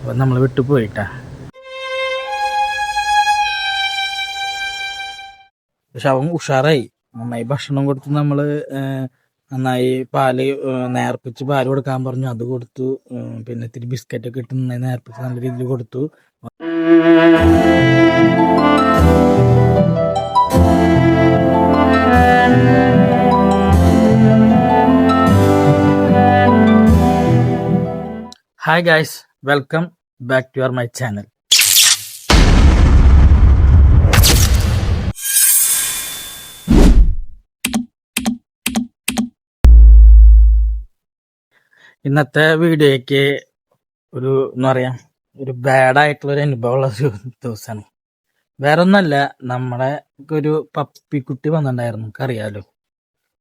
അപ്പം നമ്മൾ വിട്ടു പോയിട്ടാ പക്ഷെ അവൻ ഉഷാറായി. നന്നായി ഭക്ഷണം കൊടുത്ത് നമ്മൾ നന്നായി പാൽ നേർപ്പിച്ച് പാൽ കൊടുക്കാൻ പറഞ്ഞു. അത് കൊടുത്തു. പിന്നെ ഇത്തിരി ബിസ്ക്കറ്റ് ഒക്കെ ഇട്ട് നന്നായി നേർപ്പിച്ച് നല്ല രീതിയിൽ കൊടുത്തു. Hi guys welcome back to your my channel. ഇന്നത്തെ വീഡിയോയ്ക്ക് ഒരു എന്താ പറയാ ഒരു ബാഡായിട്ടുള്ള ഒരു അനുഭവമുള്ള ഒരു ദിവസമാണ്. വേറെ ഒന്നല്ല നമ്മളെ ഒരു പപ്പിക്കുട്ടി വന്നിട്ടുണ്ടായിരുന്നു നമുക്കറിയാലോ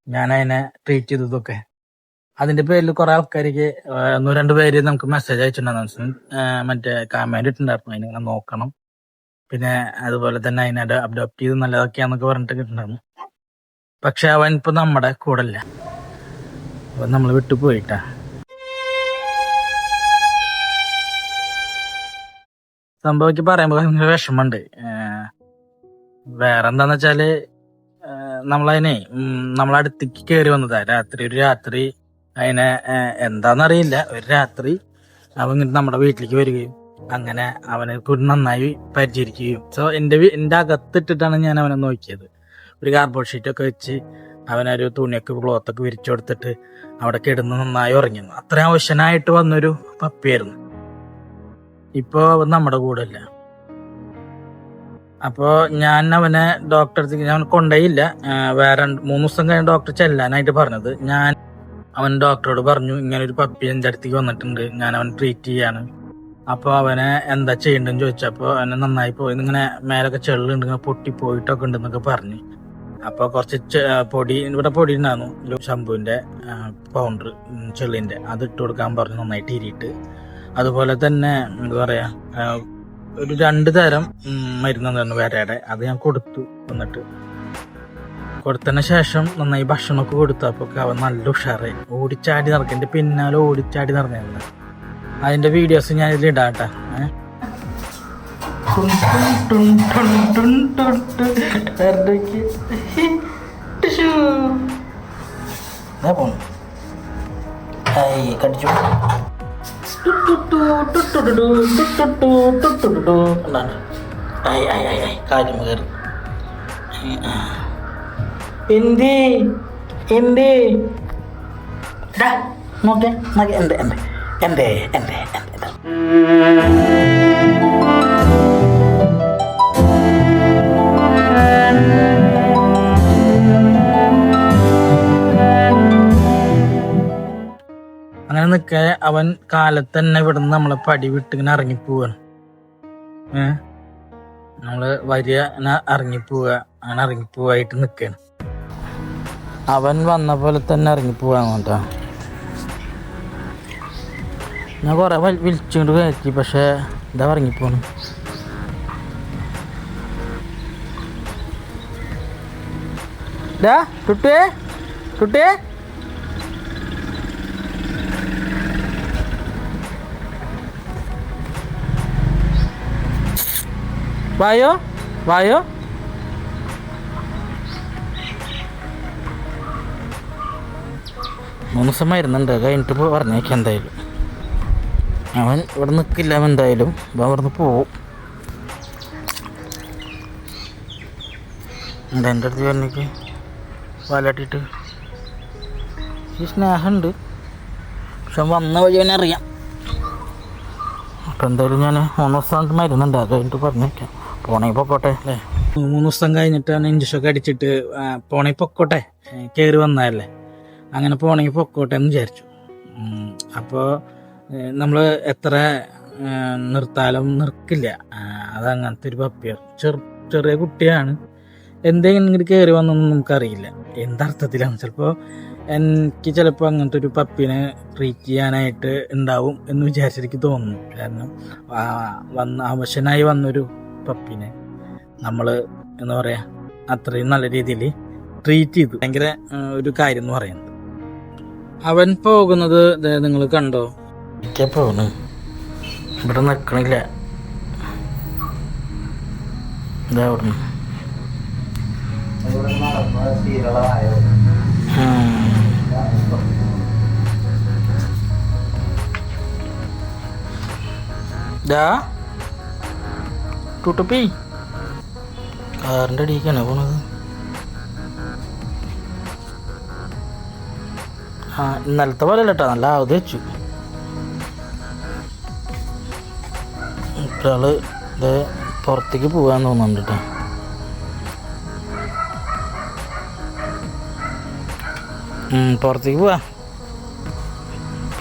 ഞാൻ അതിനെ ട്രീറ്റ് ചെയ്തതൊക്കെ. അതിന്റെ പേരിൽ കുറെ ആൾക്കാർക്ക് ഒന്നോ രണ്ടു പേര് നമുക്ക് മെസ്സേജ് അയച്ചിട്ടുണ്ടായിരുന്നു. മറ്റേ കമന്റ് ഇട്ടുണ്ടായിരുന്നു അതിനെ നോക്കണം. പിന്നെ അതുപോലെ തന്നെ അതിനെ അഡോപ്റ്റ് ചെയ്ത് നല്ലതൊക്കെയാന്നൊക്കെ പറഞ്ഞിട്ട് കിട്ടുന്നുണ്ടായിരുന്നു പക്ഷെ അവൻ ഇപ്പൊ നമ്മുടെ കൂടെ ഇല്ല. അവൻ നമ്മൾ വിട്ടു പോയിട്ടാ. സംഭവിക്ക് പറയുമ്പോൾ ഭയങ്കര വിഷമമുണ്ട്. വേറെ എന്താന്ന് വെച്ചാൽ നമ്മളതിനെ നമ്മളടുത്തേക്ക് കയറി വന്നതാ. രാത്രി ഒരു രാത്രി അതിനെ എന്താണെന്നറിയില്ല ഒരു രാത്രി അവൻ ഇങ്ങോട്ട് നമ്മുടെ വീട്ടിലേക്ക് വരികയും അങ്ങനെ അവനെ കൂടി നന്നായി പരിചരിക്കുകയും. സോ എന്റെ എന്റെ അകത്തിട്ടിട്ടാണ് ഞാൻ അവനെ നോക്കിയത്. ഒരു കാർബോർഡ് ഷീറ്റ് ഒക്കെ വെച്ച് അവനൊരു തുണിയൊക്കെ ക്ലോത്തൊക്കെ വിരിച്ചു കൊടുത്തിട്ട് അവിടെ കിടന്ന് നന്നായി ഉറങ്ങിയിരുന്നു. അത്ര ആവശ്യനായിട്ട് വന്നൊരു പപ്പിയായിരുന്നു. ഇപ്പോൾ അവൻ നമ്മുടെ കൂടെ ഇല്ല. അപ്പോൾ ഞാൻ അവനെ ഡോക്ടർ ഞാൻ കൊണ്ടേയില്ല വേറെ മൂന്ന് ദിവസം കഴിഞ്ഞ് ഡോക്ടർ ചെല്ലാനായിട്ട് പറഞ്ഞത്. ഞാൻ അവൻ ഡോക്ടറോട് പറഞ്ഞു ഇങ്ങനെ ഒരു പപ്പി എന്റെ അടുത്തേക്ക് വന്നിട്ടുണ്ട്. ഞാൻ അവൻ ട്രീറ്റ് ചെയ്യാണ്. അപ്പോൾ അവനെ എന്താ ചെയ്യണ്ടെന്ന് ചോദിച്ചപ്പോൾ അവനെ നന്നായി പോയി. ഇങ്ങനെ മേലൊക്കെ ചെള്ളുണ്ട് ഇങ്ങനെ പൊട്ടി പോയിട്ടൊക്കെ ഉണ്ടെന്നൊക്കെ പറഞ്ഞു. അപ്പോൾ കുറച്ച് പൊടി ഇവിടെ പൊടി ഉണ്ടായിരുന്നു. ശംഭുവിന്റെ പൗണ്ടർ ചെള്ളിന്റെ അത് ഇട്ട് കൊടുക്കാൻ പറഞ്ഞു നന്നായിട്ട് ഇരിയിട്ട്. അതുപോലെ തന്നെ എന്താ പറയാ ഒരു രണ്ട് തരം മരുന്ന് വേറെ അത് ഞാൻ കൊടുത്തു എന്നിട്ട് കൊടുത്തതിന് ശേഷം നന്നായി ഭക്ഷണമൊക്കെ കൊടുത്തു. അപ്പൊ അവൻ നല്ല ഉഷാറായി. ഓടിച്ചാടി നടക്കും. എന്റെ പിന്നാലെ ഓടിച്ചാടി നടന്നിരുന്നു. അതിന്റെ വീഡിയോസ് ഞാൻ ഇതിൽ ഇടാട്ടാ കടിച്ചു. കാര്യം കയറി. എന്തി എന്തി നോക്കേ നോക്കേ എന്റെ എന്റെ എന്റെ എന്റെ എന്റെ അങ്ങനെ നിൽക്കെ അവൻ കാലത്ത് തന്നെ ഇവിടുന്ന് നമ്മളെ പടി വിട്ട് ഇങ്ങനെ ഇറങ്ങിപ്പോവാണ്. ഏഹ് നമ്മൾ വരിക ഇറങ്ങിപ്പോവുക അങ്ങനെ ഇറങ്ങിപ്പോവായിട്ട് നിൽക്കാണ്. അവൻ വന്ന പോലെ തന്നെ ഇറങ്ങിപ്പോവാൻ കേട്ടോ ഞാൻ കുറെ വിളിച്ചുകൊണ്ട് കയറ്റി പക്ഷെ ഇതാ ഇറങ്ങിപ്പോണു ഡാ ടുട്ടേ ടുട്ടേ വായോ വായോ. മൂന്ന് ദിവസം മരുന്നുണ്ട് കഴിഞ്ഞിട്ട് ഇപ്പോൾ പറഞ്ഞേക്കാം എന്തായാലും. അവൻ ഇവിടെ നിൽക്കില്ല അവൻ എന്തായാലും. അപ്പോൾ അവിടെ നിന്ന് പോവും. എന്താ എന്റെ അടുത്ത് പറഞ്ഞേക്ക്? വാലാട്ടിട്ട്. ഈ സ്നേഹമുണ്ട്. പക്ഷെ വന്ന വഴി അവനെ അറിയാം. അപ്പം എന്തായാലും ഞാൻ മൂന്ന് ദിവസം മരുന്നുണ്ട് അത് കഴിഞ്ഞിട്ട് പറഞ്ഞേക്കാം. പോണേ പൊക്കോട്ടെ അല്ലേ? മൂന്ന് ദിവസം കഴിഞ്ഞിട്ടാണ് ഇഞ്ചക്ഷൊക്കെ അടിച്ചിട്ട് പോണേ പൊക്കോട്ടെ? കയറി വന്നതല്ലേ? അങ്ങനെ പോകണമെങ്കിൽ പൊക്കോട്ടെ എന്ന് വിചാരിച്ചു. അപ്പോൾ നമ്മൾ എത്ര നിർത്താലും നിർക്കില്ല. അതങ്ങനത്തെ ഒരു പപ്പിയാണ് ചെറു ചെറിയ കുട്ടിയാണ്. എന്തെങ്കിലും ഇങ്ങോട്ട് കയറി വന്നൊന്നും നമുക്കറിയില്ല. എന്തർത്ഥത്തിലാണ്? ചിലപ്പോൾ എനിക്ക് ചിലപ്പോൾ അങ്ങനത്തെ ഒരു പപ്പിനെ ട്രീറ്റ് ചെയ്യാനായിട്ട് ഉണ്ടാവും എന്ന് വിചാരിച്ചെനിക്ക് തോന്നുന്നു. കാരണം വന്ന് അവശനായി വന്നൊരു പപ്പിനെ നമ്മൾ എന്താ പറയുക അത്രയും നല്ല രീതിയിൽ ട്രീറ്റ് ചെയ്തു. ഭയങ്കര ഒരു കാര്യം എന്ന് പറയുന്നത്. അവൻ പോകുന്നത് നിങ്ങൾ കണ്ടോ? പോകുന്നു. ഇവിടെ നിൽക്കണില്ല ഇതാ ടൂട്ടപ്പി. കാറിന്റെ അടിയിലേക്കാണ് പോണത്? ഇന്നലത്തെ പോലെ കേട്ടോ നല്ല ആവത് വെച്ചു. ഇപ്പഴാൾ ഇത് പുറത്തേക്ക് പോകാൻ തോന്നുന്നുണ്ട് കേട്ടോ പുറത്തേക്ക് പോവാ.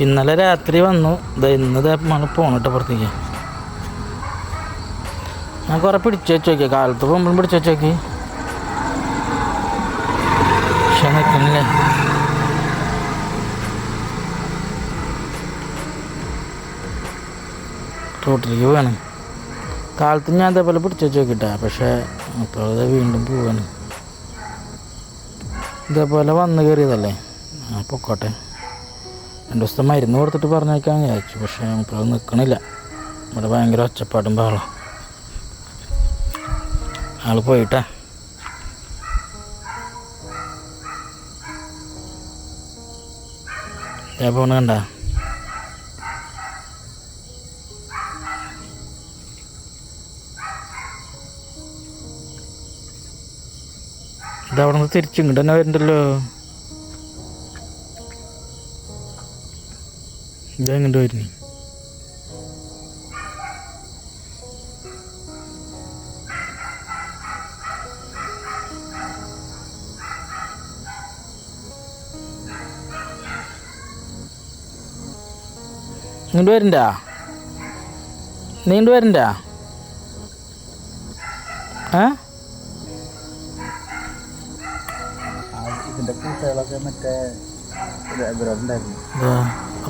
ഇന്നലെ രാത്രി വന്നു. ദേ ഇന്ന് നമ്മൾ കേട്ടോ പുറത്തേക്ക്. ഞാൻ കുറെ പിടിച്ചു വെച്ച് നോക്കിയാ. കാലത്ത് പോകുമ്പോഴും പിടിച്ചു വെച്ച് നോക്കി പക്ഷെ നിൽക്കണില്ലേ റോട്ടിലേക്ക് പോവാണ്. കാലത്ത് ഞാൻ അതേപോലെ പിടിച്ചു വെച്ച് നോക്കിട്ടാ പക്ഷേ അപ്പോൾ അത് വീണ്ടും പോവാണ്. ഇതേപോലെ വന്ന് കയറിയതല്ലേ? ആ പൊക്കോട്ടെ. രണ്ട് ദിവസത്തെ മരുന്ന് കൊടുത്തിട്ട് പറഞ്ഞേക്കാൻ വിചാരിച്ചു. പക്ഷേ ഇപ്പോൾ നിൽക്കണില്ല ഇവിടെ ഭയങ്കര ഒച്ചപ്പാടും ബഹളം ആൾ പോയിട്ടാ. ഞാൻ പോണ കണ്ട. ഇത് അവിടെ നിന്ന് തിരിച്ചു ഇങ്ങോട്ട് തന്നെ വരുന്നുണ്ടല്ലോ ഇതെങ്ങോട്ട് വരുന്നു. ഇങ്ങോട്ട് വരണ്ട? നീണ്ടു വരണ്ട? ഏ? മറ്റേ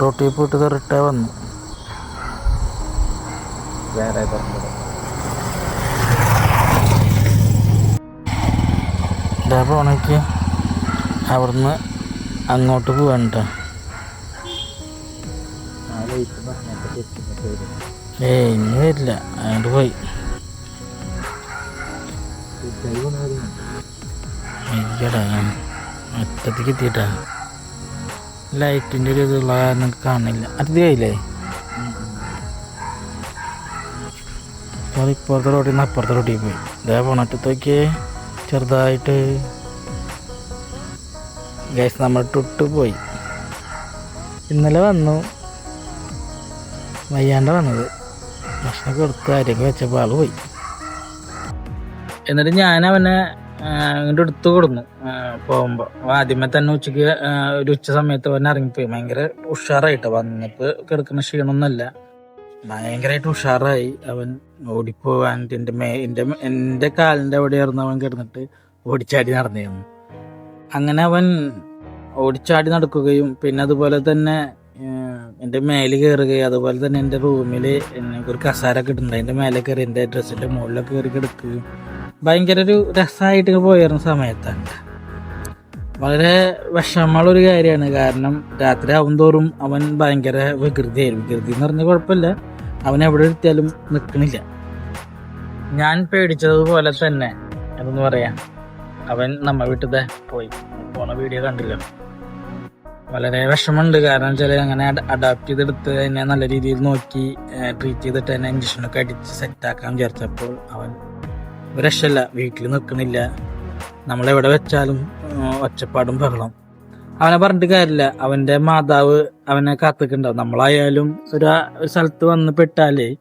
റോട്ടിൽ പോയിട്ട് കയറിട്ടേ വന്നു. വേറെ പോണേക്ക് അവിടുന്ന് അങ്ങോട്ട് പോവാണ്ട ഏയ് ഇനി വരില്ല. അങ്ങോട്ട് പോയി. കൂട്ടുകാർ ഞാൻ എത്തിയിട്ടാ? ലൈറ്റിന്റെ ഒരു ഇതുള്ള കാരണം കാണില്ല. അത് കഴിയില്ലേ അപ്പോൾ ഇപ്പുറത്തെ റോഡിൽ നിന്ന് അപ്പുറത്തെ റോഡിൽ പോയി. ഇതേ പോണറ്റത്തേക്ക് ചെറുതായിട്ട്. ഗ്യാസ് നമ്മൾ തൊട്ട് പോയി. ഇന്നലെ വന്നു. വയ്യാണ്ട വന്നത്. ഭക്ഷണം കൊടുത്ത് അരിയൊക്കെ വെച്ചപ്പോൾ ആൾ പോയി. എന്നിട്ട് ഞാൻ അവനെ ഇങ്ങോട്ട് എടുത്തു കൊടുന്നു. പോകുമ്പോൾ ആദ്യമേ തന്നെ ഉച്ചയ്ക്ക് ഒരു ഉച്ച സമയത്ത് അവൻ ഇറങ്ങിപ്പോയി. ഭയങ്കര ഉഷാറായിട്ട്? വന്നപ്പോൾ കിടക്കുന്ന ക്ഷീണമൊന്നുമല്ല ഭയങ്കരമായിട്ട് ഉഷാറായി. അവൻ ഓടിപ്പോവാൻ എന്റെ മേ എന്റെ എന്റെ കാലിന്റെ അവിടെയായിരുന്നു അവൻ കിടന്നിട്ട് ഓടിച്ചാടി നടന്നിരുന്നു. അങ്ങനെ അവൻ ഓടിച്ചാടി നടക്കുകയും പിന്നെ അതുപോലെ തന്നെ എന്റെ മേലിൽ കയറുകയും അതുപോലെ തന്നെ എന്റെ റൂമിൽ ഒരു കസാര കിട്ടുന്നുണ്ട് അതിന്റെ മേലെ കയറി എന്റെ ഡ്രസ്സിന്റെ മുകളിലൊക്കെ കയറി കിടക്കുകയും ഭയങ്കര ഒരു രസമായിട്ട് പോയിരുന്ന സമയത്താണ് വളരെ വിഷമമുള്ളൊരു കാര്യമാണ്. കാരണം രാത്രി ആവും തോറും അവൻ ഭയങ്കര വികൃതിയായിരുന്നു വികൃതി എന്ന് പറഞ്ഞ കുഴപ്പമില്ല. അവൻ എവിടെ എത്തിയാലും നിൽക്കണില്ല. ഞാൻ പേടിച്ചതുപോലെ തന്നെ എന്തെന്ന് പറയാം. അവൻ നമ്മ വീട്ടിൽ പോയി. പോണ വീഡിയോ കണ്ടില്ല. വളരെ വിഷമമുണ്ട്. കാരണം വെച്ചാൽ അങ്ങനെ അഡാപ്റ്റ് ചെയ്തെടുത്ത് എന്നെ നല്ല രീതിയിൽ നോക്കി ട്രീറ്റ് ചെയ്തിട്ട് തന്നെ ഇഞ്ചക്ഷനൊക്കെ അടിച്ച് സെറ്റാക്കാൻ വിചാരിച്ചപ്പോൾ അവൻ ഒരു വീട്ടിൽ നിൽക്കണില്ല. നമ്മളെവിടെ വെച്ചാലും ഒച്ചപ്പാടും ബഹളം. അവനെ പറഞ്ഞിട്ട് കാര്യമില്ല. അവന്റെ മാതാവ് അവനെ കാത്തിക്കുണ്ടാവും. നമ്മളായാലും ഒരു സ്ഥലത്ത് വന്ന് പെട്ടാലേ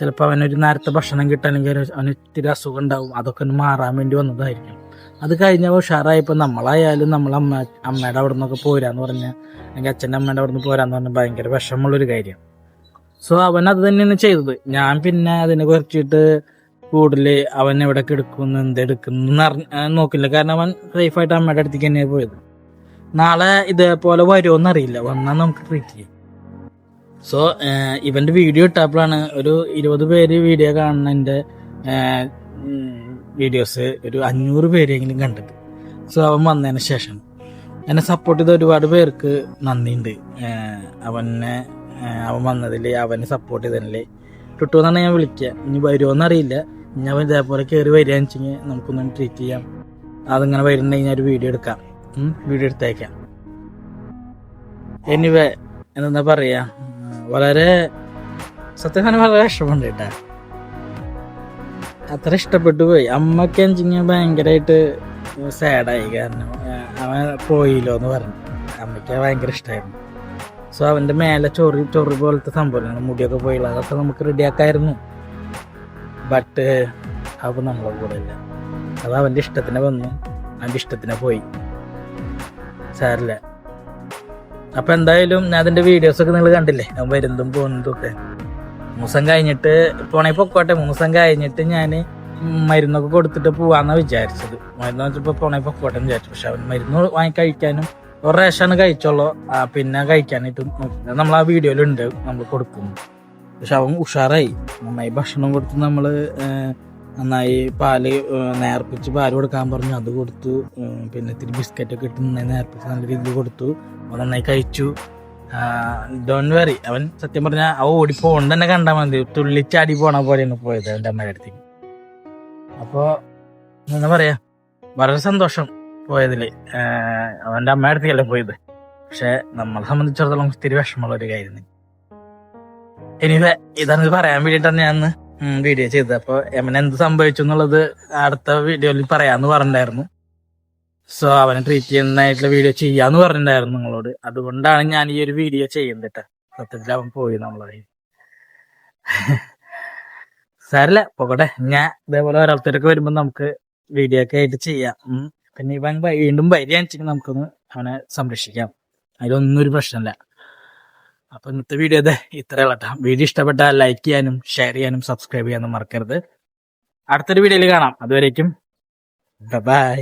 ചിലപ്പോൾ അവനൊരു നേരത്തെ ഭക്ഷണം കിട്ടാനെങ്കിൽ അവന് ഇത്തിരി അസുഖം ഉണ്ടാവും. അതൊക്കെ ഒന്ന് മാറാൻ വേണ്ടി വന്നതായിരിക്കും. അത് കഴിഞ്ഞ ഉഷാറായപ്പോൾ നമ്മളായാലും നമ്മൾ അമ്മ അമ്മയുടെ അവിടെ നിന്നൊക്കെ പോരാന്ന് പറഞ്ഞ് അല്ലെങ്കിൽ അച്ഛന്റെ അമ്മയുടെ അവിടെ നിന്ന് പോരാന്ന് പറഞ്ഞാൽ ഭയങ്കര വിഷമമുള്ളൊരു കാര്യം. സോ അവൻ അത് തന്നെയാണ് ചെയ്തത്. ഞാൻ പിന്നെ അതിനെ കുറിച്ചിട്ട് കൂടുതൽ അവൻ എവിടെ കിടക്കുന്നു എന്തെടുക്കുന്നു നോക്കില്ല. കാരണം അവൻ സേഫായിട്ട് അമ്മയുടെ അടുത്തേക്ക് തന്നെയാണ് പോയത്. നാളെ ഇതേപോലെ വരുമോ അറിയില്ല. വന്നാൽ നമുക്ക് ട്രീറ്റ് ചെയ്യാം. സോ ഇവന്റെ വീഡിയോ ഇട്ടപ്പോഴാണ് ഒരു ഇരുപത് പേര് വീഡിയോ കാണുന്നതിന്റെ വീഡിയോസ് ഒരു അഞ്ഞൂറ് പേരെങ്കിലും കണ്ടത് സോ അവൻ വന്നതിന് ശേഷം എന്നെ സപ്പോർട്ട് ചെയ്ത ഒരുപാട് പേർക്ക് നന്ദിയുണ്ട്. അവനെ അവൻ വന്നതിൽ അവനെ സപ്പോർട്ട് ചെയ്തതിൽ ടുട്ടു എന്നാണ് ഞാൻ വിളിക്കുക ഇനി വരുമോ അറിയില്ല. അവൻ ഇതേപോലെ കയറി വരികയെന്ന് വെച്ചെങ്കിൽ നമുക്കൊന്ന് ട്രീറ്റ് ചെയ്യാം. അതിങ്ങനെ വരുന്നുണ്ടെങ്കിൽ ഞാൻ ഒരു വീഡിയോ എടുക്കാം. വീഡിയോ എടുത്തേക്കാം. എനിവേ എന്താ പറയുക വളരെ സത്യം വളരെ ഇഷ്ടമുണ്ട് കേട്ടാ. അത്ര ഇഷ്ടപ്പെട്ടു പോയി. അമ്മയ്ക്ക് എഞ്ചിങ് ഭയങ്കരമായിട്ട് സാഡായി കാരണം അവൻ പോയില്ലോ എന്ന് പറഞ്ഞു. അമ്മയ്ക്ക് ഭയങ്കര ഇഷ്ടമായിരുന്നു സോ അവന്റെ മേലെ ചൊറി ചൊറി പോലത്തെ സംഭവം മുടിയൊക്കെ പോയില്ല. അതൊക്കെ നമുക്ക് റെഡിയാക്കായിരുന്നു ബട്ട് അവ നമ്മളെ കൂടെ ഇല്ല. അത് അവന്റെ ഇഷ്ടത്തിന് വന്നു. അവന്റെ ഇഷ്ടത്തിന് പോയി. സാരില്ല. അപ്പം എന്തായാലും ഞാൻ അതിന്റെ വീഡിയോസൊക്കെ നിങ്ങൾ കണ്ടില്ലേ? അവൻ വരുന്നതും പോകുന്നതും ഒക്കെ. മൂസം കഴിഞ്ഞിട്ട് പോണേ പൊക്കോട്ടെ. മൂസം കഴിഞ്ഞിട്ട് ഞാൻ മരുന്നൊക്കെ കൊടുത്തിട്ട് പോവാന്നാ വിചാരിച്ചത്. മരുന്ന് വെച്ചപ്പോൾ പോണേ പൊക്കോട്ടെ വിചാരിച്ചു. പക്ഷെ അവൻ മരുന്ന് വാങ്ങി കഴിക്കാനും ഒരു റേഷാണ് കഴിച്ചോളൂ. പിന്നെ കഴിക്കാനായിട്ട്. നമ്മൾ ആ വീഡിയോയിലുണ്ട് നമ്മൾ കൊടുക്കുന്നു പക്ഷെ അവൻ ഉഷാറായി. നന്നായി ഭക്ഷണം കൊടുത്ത് നമ്മൾ നന്നായി പാൽ നേർപ്പിച്ച് പാൽ കൊടുക്കാൻ പറഞ്ഞു. അത് കൊടുത്തു. പിന്നെ ഇത്തിരി ബിസ്ക്കറ്റൊക്കെ ഇട്ട് നന്നായി നേർപ്പിച്ച് നല്ല രീതിയിൽ കൊടുത്തു. അവൻ നന്നായി കഴിച്ചു. ഡോൺ വെറി അവൻ സത്യം പറഞ്ഞാൽ അവ ഓടി പോകണ്ട തന്നെ കണ്ടാൽ മതി. തുള്ളിച്ചാടി പോണ പോലെയാണ് പോയത് അവന്റെ അമ്മയുടെ അടുത്തേക്ക്. അപ്പോൾ എന്താ പറയാ? വളരെ സന്തോഷം പോയതിൽ അവന്റെ അമ്മയുടെ അടുത്തേക്കല്ല പോയത്. പക്ഷെ നമ്മളെ സംബന്ധിച്ചിടത്തോളം ഇത്തിരി വിഷമമുള്ള ഒരു കാര്യമാണ്. എനിവേ ഇതാണ് ഇത് പറയാൻ വേണ്ടിട്ടാണ് ഞാൻ വീഡിയോ ചെയ്തത്. അപ്പൊ എമൻ എന്ത് സംഭവിച്ചു എന്നുള്ളത് അടുത്ത വീഡിയോയിൽ പറയാന്ന് പറഞ്ഞിട്ടുണ്ടായിരുന്നു. സോ അവനെ ട്രീറ്റ് ചെയ്യുന്നതായിട്ടുള്ള വീഡിയോ ചെയ്യാന്ന് പറഞ്ഞിട്ടുണ്ടായിരുന്നു നിങ്ങളോട്. അതുകൊണ്ടാണ് ഞാൻ ഈ ഒരു വീഡിയോ ചെയ്യുന്നത് സത്യത്തിൽ അവൻ പോയി നമ്മളെ സാരല്ല പോകട്ടെ. ഞാൻ ഇതേപോലെ ഓരോരുത്തരൊക്കെ വരുമ്പോൾ നമുക്ക് വീഡിയോ ഒക്കെ ആയിട്ട് ചെയ്യാം. പിന്നെ ഇവൻ വീണ്ടും വരികയാണെന്ന് നമുക്കൊന്ന് അവനെ സംരക്ഷിക്കാം. അതിലൊന്നും ഒരു പ്രശ്നമില്ല അപ്പൊ ഇന്നത്തെ വീഡിയോ അതെ ഇത്രയുള്ള കേട്ടോ. വീഡിയോ ഇഷ്ടപ്പെട്ടാൽ ലൈക്ക് ചെയ്യാനും ഷെയർ ചെയ്യാനും സബ്സ്ക്രൈബ് ചെയ്യാനും മറക്കരുത്. അടുത്തൊരു വീഡിയോയിൽ കാണാം. അതുവരേക്കും ബൈ